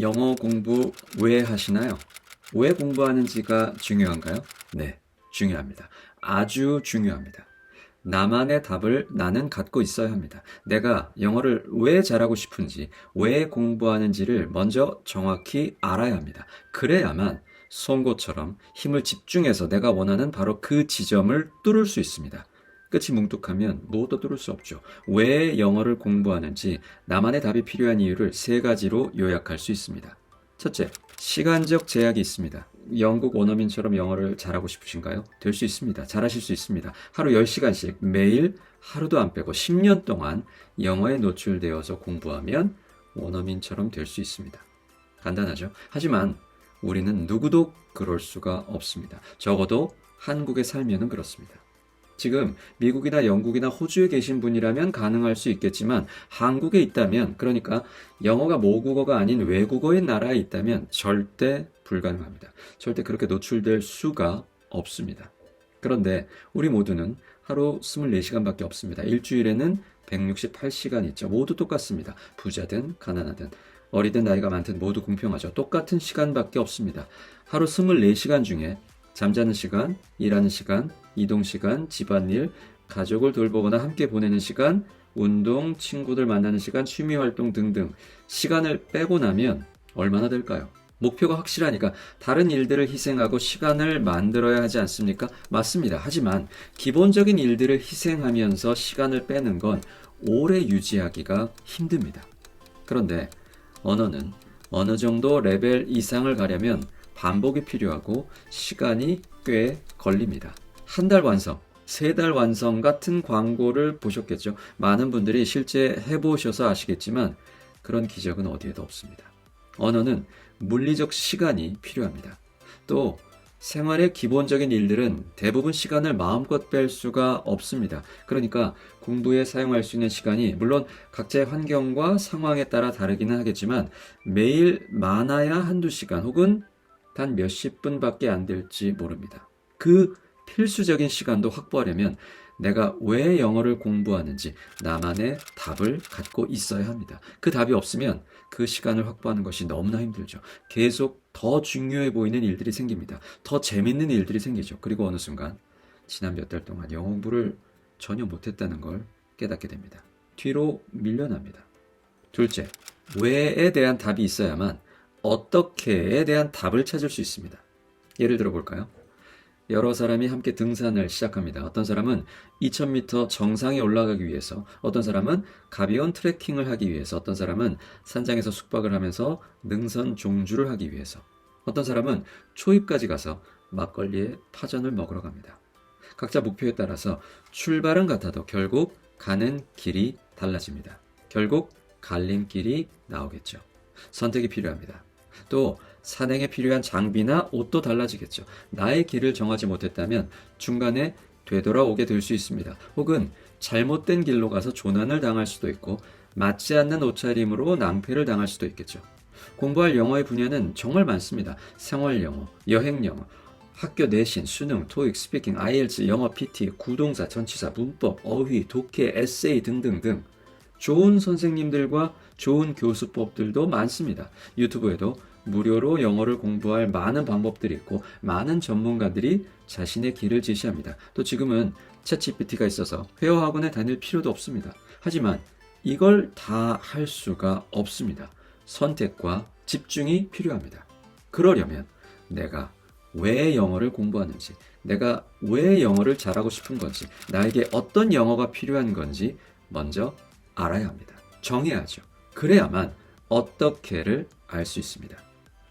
영어 공부 왜 하시나요? 왜 공부하는지가 중요한가요? 네, 중요합니다. 아주 중요합니다. 나만의 답을 나는 갖고 있어야 합니다. 내가 영어를 왜 잘하고 싶은지, 왜 공부하는지를 먼저 정확히 알아야 합니다. 그래야만 송곳처럼 힘을 집중해서 내가 원하는 바로 그 지점을 뚫을 수 있습니다. 끝이 뭉툭하면 무엇도 뚫을 수 없죠. 왜 영어를 공부하는지 나만의 답이 필요한 이유를 세 가지로 요약할 수 있습니다. 첫째, 시간적 제약이 있습니다. 영국 원어민처럼 영어를 잘하고 싶으신가요? 될 수 있습니다. 잘하실 수 있습니다. 하루 10시간씩 매일 하루도 안 빼고 10년 동안 영어에 노출되어서 공부하면 원어민처럼 될 수 있습니다. 간단하죠? 하지만 우리는 누구도 그럴 수가 없습니다. 적어도 한국에 살면은 그렇습니다. 지금 미국이나 영국이나 호주에 계신 분이라면 가능할 수 있겠지만 한국에 있다면 그러니까 영어가 모국어가 아닌 외국어의 나라에 있다면 절대 불가능합니다. 절대 그렇게 노출될 수가 없습니다. 그런데 우리 모두는 하루 24시간밖에 없습니다. 일주일에는 168시간 있죠. 모두 똑같습니다. 부자든 가난하든 어리든 나이가 많든 모두 공평하죠. 똑같은 시간밖에 없습니다. 하루 24시간 중에 잠자는 시간, 일하는 시간, 이동 시간, 집안일, 가족을 돌보거나 함께 보내는 시간, 운동, 친구들 만나는 시간, 취미 활동 등등 시간을 빼고 나면 얼마나 될까요? 목표가 확실하니까 다른 일들을 희생하고 시간을 만들어야 하지 않습니까? 맞습니다. 하지만 기본적인 일들을 희생하면서 시간을 빼는 건 오래 유지하기가 힘듭니다. 그런데 언어는 어느 정도 레벨 이상을 가려면 반복이 필요하고 시간이 꽤 걸립니다. 한 달 완성, 세 달 완성 같은 광고를 보셨겠죠. 많은 분들이 실제 해보셔서 아시겠지만 그런 기적은 어디에도 없습니다. 언어는 물리적 시간이 필요합니다. 또 생활의 기본적인 일들은 대부분 시간을 마음껏 뺄 수가 없습니다. 그러니까 공부에 사용할 수 있는 시간이 물론 각자의 환경과 상황에 따라 다르기는 하겠지만 매일 많아야 한두 시간 혹은 단 몇십 분밖에 안 될지 모릅니다. 그 필수적인 시간도 확보하려면 내가 왜 영어를 공부하는지 나만의 답을 갖고 있어야 합니다. 그 답이 없으면 그 시간을 확보하는 것이 너무나 힘들죠. 계속 더 중요해 보이는 일들이 생깁니다. 더 재밌는 일들이 생기죠. 그리고 어느 순간 지난 몇 달 동안 영어 공부를 전혀 못했다는 걸 깨닫게 됩니다. 뒤로 밀려납니다. 둘째, 왜에 대한 답이 있어야만 어떻게에 대한 답을 찾을 수 있습니다. 예를 들어 볼까요? 여러 사람이 함께 등산을 시작합니다. 어떤 사람은 2000m 정상에 올라가기 위해서, 어떤 사람은 가벼운 트레킹을 하기 위해서, 어떤 사람은 산장에서 숙박을 하면서 능선 종주를 하기 위해서, 어떤 사람은 초입까지 가서 막걸리에 파전을 먹으러 갑니다. 각자 목표에 따라서 출발은 같아도 결국 가는 길이 달라집니다. 결국 갈림길이 나오겠죠. 선택이 필요합니다. 또 산행에 필요한 장비나 옷도 달라지겠죠. 나의 길을 정하지 못했다면 중간에 되돌아오게 될 수 있습니다. 혹은 잘못된 길로 가서 조난을 당할 수도 있고 맞지 않는 옷차림으로 낭패를 당할 수도 있겠죠. 공부할 영어의 분야는 정말 많습니다. 생활 영어, 여행 영어, 학교 내신, 수능, 토익, 스피킹, IELTS, 영어 PT, 구동사, 전치사, 문법, 어휘, 독해, 에세이 등등등 좋은 선생님들과 좋은 교수법들도 많습니다. 유튜브에도 무료로 영어를 공부할 많은 방법들이 있고 많은 전문가들이 자신의 길을 제시합니다. 또 지금은 챗GPT가 있어서 회화 학원에 다닐 필요도 없습니다. 하지만 이걸 다 할 수가 없습니다. 선택과 집중이 필요합니다. 그러려면 내가 왜 영어를 공부하는지, 내가 왜 영어를 잘하고 싶은 건지, 나에게 어떤 영어가 필요한 건지 먼저 알아야 합니다. 정해야죠. 그래야만 어떻게를 알 수 있습니다.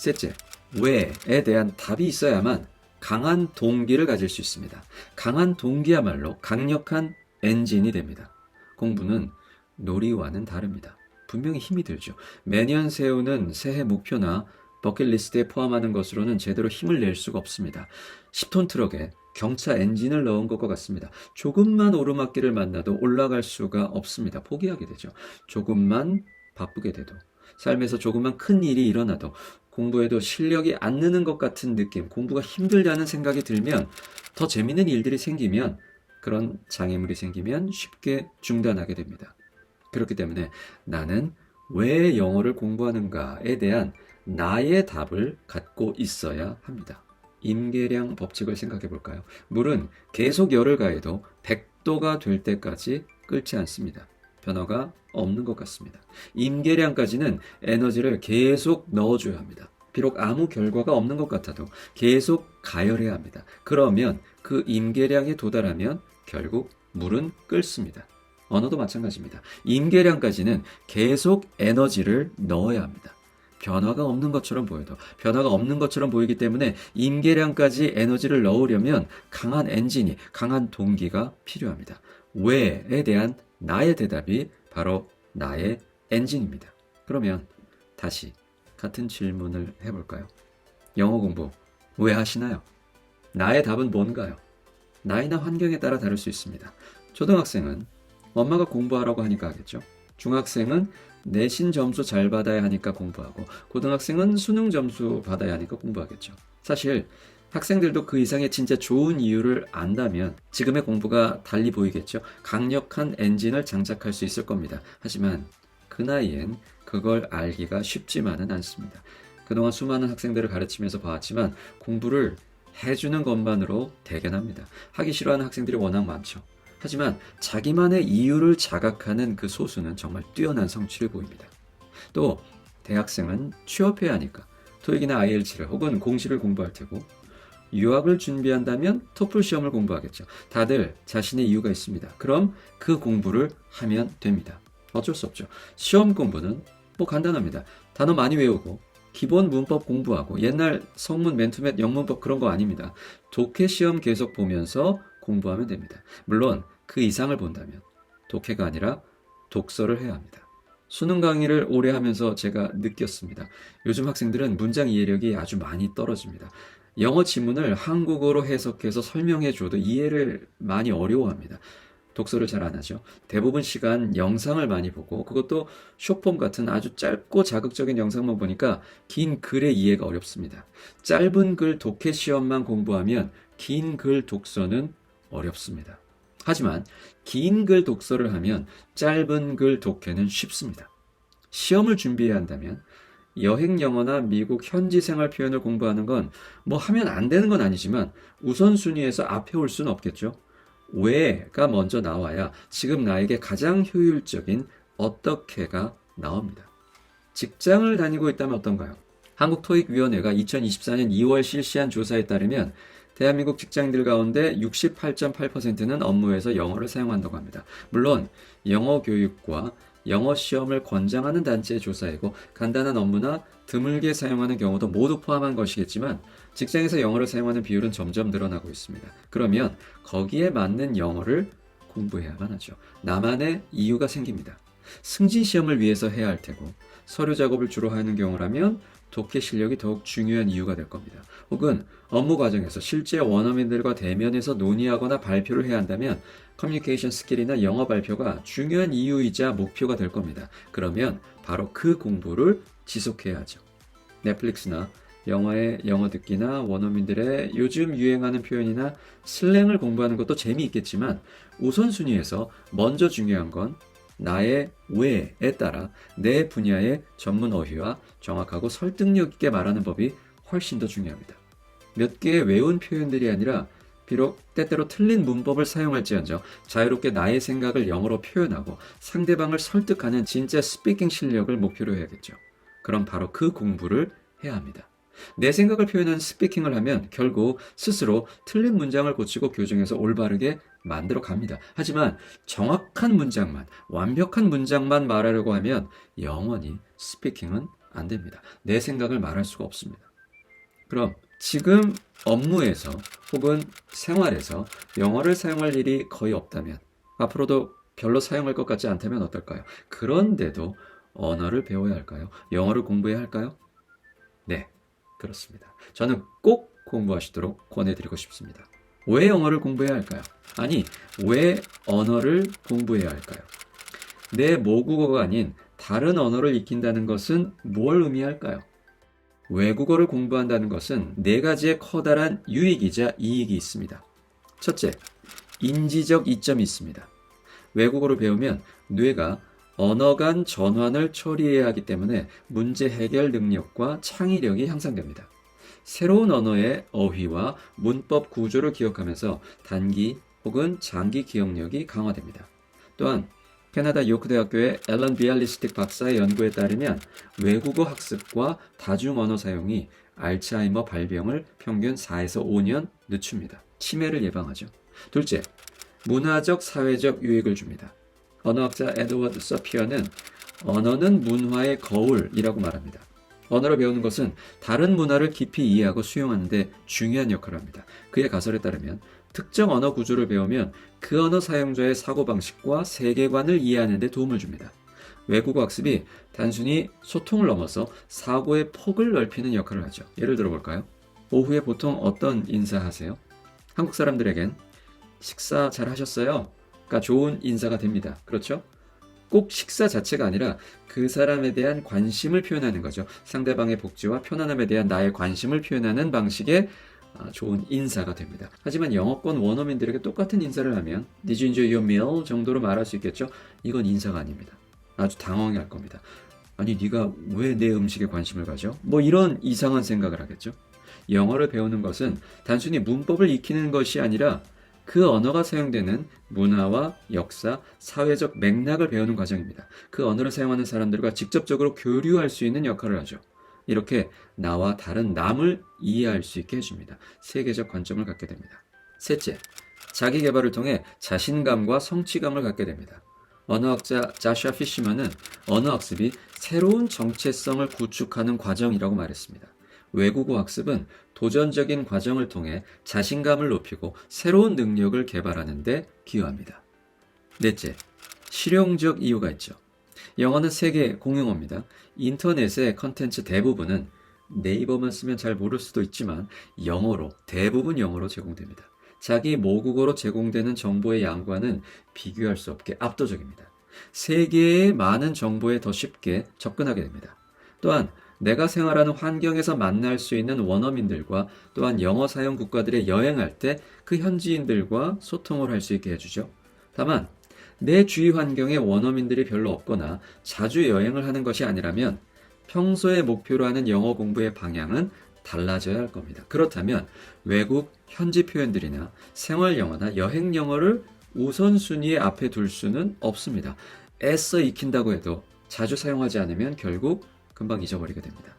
셋째, 왜에 대한 답이 있어야만 강한 동기를 가질 수 있습니다. 강한 동기야말로 강력한 엔진이 됩니다. 공부는 놀이와는 다릅니다. 분명히 힘이 들죠. 매년 세우는 새해 목표나 버킷리스트에 포함하는 것으로는 제대로 힘을 낼 수가 없습니다. 10톤 트럭에 경차 엔진을 넣은 것과 같습니다. 조금만 오르막길을 만나도 올라갈 수가 없습니다. 포기하게 되죠. 조금만 바쁘게 돼도 삶에서 조금만 큰 일이 일어나도 공부에도 실력이 안 느는 것 같은 느낌, 공부가 힘들다는 생각이 들면 더 재밌는 일들이 생기면 그런 장애물이 생기면 쉽게 중단하게 됩니다. 그렇기 때문에 나는 왜 영어를 공부하는가에 대한 나의 답을 갖고 있어야 합니다. 임계량 법칙을 생각해 볼까요? 물은 계속 열을 가해도 100도가 될 때까지 끓지 않습니다. 변화가 없는 것 같습니다. 임계량까지는 에너지를 계속 넣어줘야 합니다. 비록 아무 결과가 없는 것 같아도 계속 가열해야 합니다. 그러면 그 임계량에 도달하면 결국 물은 끓습니다. 언어도 마찬가지입니다. 임계량까지는 계속 에너지를 넣어야 합니다. 변화가 없는 것처럼 보여도 변화가 없는 것처럼 보이기 때문에 임계량까지 에너지를 넣으려면 강한 엔진이, 강한 동기가 필요합니다. 왜에 대한 나의 대답이 바로 나의 엔진입니다. 그러면 다시 같은 질문을 해볼까요? 영어 공부 왜 하시나요? 나의 답은 뭔가요? 나이나 환경에 따라 다를 수 있습니다. 초등학생은 엄마가 공부하라고 하니까 하겠죠. 중학생은 내신 점수 잘 받아야 하니까 공부하고, 고등학생은 수능 점수 받아야 하니까 공부하겠죠. 사실 학생들도 그 이상의 진짜 좋은 이유를 안다면 지금의 공부가 달리 보이겠죠. 강력한 엔진을 장착할 수 있을 겁니다. 하지만 그 나이엔 그걸 알기가 쉽지만은 않습니다. 그동안 수많은 학생들을 가르치면서 봐왔지만 공부를 해주는 것만으로 대견합니다. 하기 싫어하는 학생들이 워낙 많죠. 하지만 자기만의 이유를 자각하는 그 소수는 정말 뛰어난 성취를 보입니다. 또 대학생은 취업해야 하니까 토익이나 IELTS를 혹은 공시를 공부할 테고 유학을 준비한다면 토플 시험을 공부하겠죠. 다들 자신의 이유가 있습니다. 그럼 그 공부를 하면 됩니다. 어쩔 수 없죠. 시험 공부는 뭐 간단합니다. 단어 많이 외우고 기본 문법 공부하고 옛날 성문 맨투맨 영문법 그런 거 아닙니다. 독해 시험 계속 보면서 공부하면 됩니다. 물론 그 이상을 본다면 독해가 아니라 독서를 해야 합니다. 수능 강의를 오래 하면서 제가 느꼈습니다. 요즘 학생들은 문장 이해력이 아주 많이 떨어집니다. 영어 지문을 한국어로 해석해서 설명해 줘도 이해를 많이 어려워합니다. 독서를 잘 안 하죠. 대부분 시간 영상을 많이 보고 그것도 쇼폼 같은 아주 짧고 자극적인 영상만 보니까 긴 글의 이해가 어렵습니다. 짧은 글 독해 시험만 공부하면 긴 글 독서는 어렵습니다. 하지만 긴 글 독서를 하면 짧은 글 독해는 쉽습니다. 시험을 준비해야 한다면 여행 영어나 미국 현지 생활 표현을 공부하는 건 뭐 하면 안 되는 건 아니지만 우선순위에서 앞에 올 수는 없겠죠. 왜가 먼저 나와야 지금 나에게 가장 효율적인 어떻게가 나옵니다. 직장을 다니고 있다면 어떤가요? 한국토익위원회가 2024년 2월 실시한 조사에 따르면 대한민국 직장인들 가운데 68.8%는 업무에서 영어를 사용한다고 합니다. 물론 영어 교육과 영어 시험을 권장하는 단체의 조사이고 간단한 업무나 드물게 사용하는 경우도 모두 포함한 것이겠지만 직장에서 영어를 사용하는 비율은 점점 늘어나고 있습니다. 그러면 거기에 맞는 영어를 공부해야만 하죠. 나만의 이유가 생깁니다. 승진 시험을 위해서 해야 할 테고 서류 작업을 주로 하는 경우라면 독해 실력이 더욱 중요한 이유가 될 겁니다. 혹은 업무 과정에서 실제 원어민들과 대면에서 논의하거나 발표를 해야 한다면 커뮤니케이션 스킬이나 영어 발표가 중요한 이유이자 목표가 될 겁니다. 그러면 바로 그 공부를 지속해야 하죠. 넷플릭스나 영화의 영어 듣기나 원어민들의 요즘 유행하는 표현이나 슬랭을 공부하는 것도 재미있겠지만 우선순위에서 먼저 중요한 건 나의 왜에 따라 내 분야의 전문 어휘와 정확하고 설득력 있게 말하는 법이 훨씬 더 중요합니다. 몇 개의 외운 표현들이 아니라 비록 때때로 틀린 문법을 사용할지언정 자유롭게 나의 생각을 영어로 표현하고 상대방을 설득하는 진짜 스피킹 실력을 목표로 해야겠죠. 그럼 바로 그 공부를 해야 합니다. 내 생각을 표현하는 스피킹을 하면 결국 스스로 틀린 문장을 고치고 교정해서 올바르게 만들어 갑니다. 하지만 정확한 문장만, 완벽한 문장만 말하려고 하면 영원히 스피킹은 안 됩니다. 내 생각을 말할 수가 없습니다. 그럼 지금 업무에서 혹은 생활에서 영어를 사용할 일이 거의 없다면 앞으로도 별로 사용할 것 같지 않다면 어떨까요? 그런데도 언어를 배워야 할까요? 영어를 공부해야 할까요? 네, 그렇습니다. 저는 꼭 공부하시도록 권해드리고 싶습니다. 왜 영어를 공부해야 할까요? 아니, 왜 언어를 공부해야 할까요? 내 모국어가 아닌 다른 언어를 익힌다는 것은 뭘 의미할까요? 외국어를 공부한다는 것은 네 가지의 커다란 유익이자 이익이 있습니다. 첫째, 인지적 이점이 있습니다. 외국어를 배우면 뇌가 언어 간 전환을 처리해야 하기 때문에 문제 해결 능력과 창의력이 향상됩니다. 새로운 언어의 어휘와 문법 구조를 기억하면서 단기 혹은 장기 기억력이 강화됩니다. 또한 캐나다 요크 대학교의 앨런 비알리스틱 박사의 연구에 따르면 외국어 학습과 다중 언어 사용이 알츠하이머 발병을 평균 4에서 5년 늦춥니다. 치매를 예방하죠. 둘째, 문화적 사회적 유익을 줍니다. 언어학자 에드워드 서피어는 언어는 문화의 거울이라고 말합니다. 언어를 배우는 것은 다른 문화를 깊이 이해하고 수용하는데 중요한 역할을 합니다. 그의 가설에 따르면 특정 언어 구조를 배우면 그 언어 사용자의 사고방식과 세계관을 이해하는 데 도움을 줍니다. 외국어 학습이 단순히 소통을 넘어서 사고의 폭을 넓히는 역할을 하죠. 예를 들어 볼까요? 오후에 보통 어떤 인사하세요? 한국 사람들에겐 식사 잘 하셨어요? 가 좋은 인사가 됩니다. 그렇죠? 꼭 식사 자체가 아니라 그 사람에 대한 관심을 표현하는 거죠. 상대방의 복지와 편안함에 대한 나의 관심을 표현하는 방식의 아, 좋은 인사가 됩니다. 하지만 영어권 원어민들에게 똑같은 인사를 하면 Did you enjoy your meal? 정도로 말할 수 있겠죠? 이건 인사가 아닙니다. 아주 당황해 할 겁니다. 아니 네가 왜 내 음식에 관심을 가져? 뭐 이런 이상한 생각을 하겠죠. 영어를 배우는 것은 단순히 문법을 익히는 것이 아니라 그 언어가 사용되는 문화와 역사, 사회적 맥락을 배우는 과정입니다. 그 언어를 사용하는 사람들과 직접적으로 교류할 수 있는 역할을 하죠. 이렇게 나와 다른 남을 이해할 수 있게 해줍니다. 세계적 관점을 갖게 됩니다. 셋째, 자기 개발을 통해 자신감과 성취감을 갖게 됩니다. 언어학자 자샤 피시먼은 언어학습이 새로운 정체성을 구축하는 과정이라고 말했습니다. 외국어 학습은 도전적인 과정을 통해 자신감을 높이고 새로운 능력을 개발하는 데 기여합니다. 넷째, 실용적 이유가 있죠. 영어는 세계 공용어입니다. 인터넷의 컨텐츠 대부분은 네이버만 쓰면 잘 모를 수도 있지만 영어로, 대부분 영어로 제공됩니다. 자기 모국어로 제공되는 정보의 양과는 비교할 수 없게 압도적입니다. 세계의 많은 정보에 더 쉽게 접근하게 됩니다. 또한 내가 생활하는 환경에서 만날 수 있는 원어민들과 또한 영어 사용 국가들에 여행할 때 그 현지인들과 소통을 할 수 있게 해주죠. 다만 내 주위 환경에 원어민들이 별로 없거나 자주 여행을 하는 것이 아니라면 평소에 목표로 하는 영어 공부의 방향은 달라져야 할 겁니다. 그렇다면 외국 현지 표현들이나 생활 영어나 여행 영어를 우선순위에 앞에 둘 수는 없습니다. 애써 익힌다고 해도 자주 사용하지 않으면 결국 금방 잊어버리게 됩니다.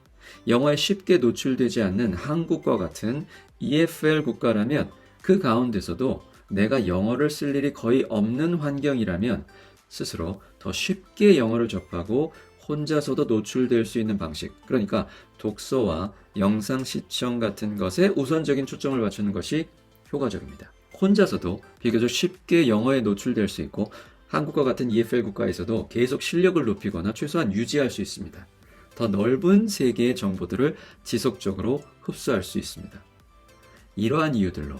영어에 쉽게 노출되지 않는 한국과 같은 EFL 국가라면 그 가운데서도 내가 영어를 쓸 일이 거의 없는 환경이라면 스스로 더 쉽게 영어를 접하고 혼자서도 노출될 수 있는 방식. 그러니까 독서와 영상 시청 같은 것에 우선적인 초점을 맞추는 것이 효과적입니다. 혼자서도 비교적 쉽게 영어에 노출될 수 있고 한국과 같은 EFL 국가에서도 계속 실력을 높이거나 최소한 유지할 수 있습니다. 더 넓은 세계의 정보들을 지속적으로 흡수할 수 있습니다. 이러한 이유들로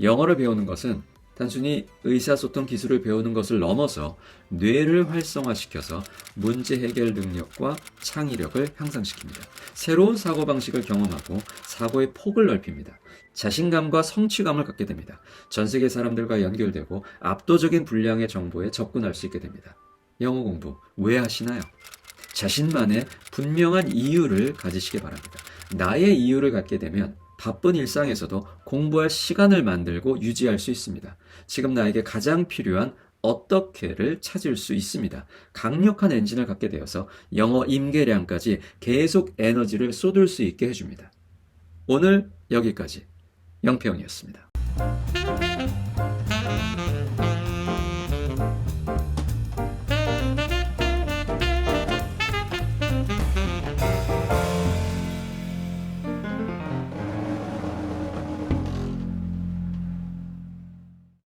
영어를 배우는 것은 단순히 의사소통 기술을 배우는 것을 넘어서 뇌를 활성화시켜서 문제 해결 능력과 창의력을 향상시킵니다. 새로운 사고방식을 경험하고 사고의 폭을 넓힙니다. 자신감과 성취감을 갖게 됩니다. 전 세계 사람들과 연결되고 압도적인 분량의 정보에 접근할 수 있게 됩니다. 영어 공부 왜 하시나요? 자신만의 분명한 이유를 가지시기 바랍니다. 나의 이유를 갖게 되면 바쁜 일상에서도 공부할 시간을 만들고 유지할 수 있습니다. 지금 나에게 가장 필요한 어떻게를 찾을 수 있습니다. 강력한 엔진을 갖게 되어서 영어 임계량까지 계속 에너지를 쏟을 수 있게 해줍니다. 오늘 여기까지 영평이었습니다.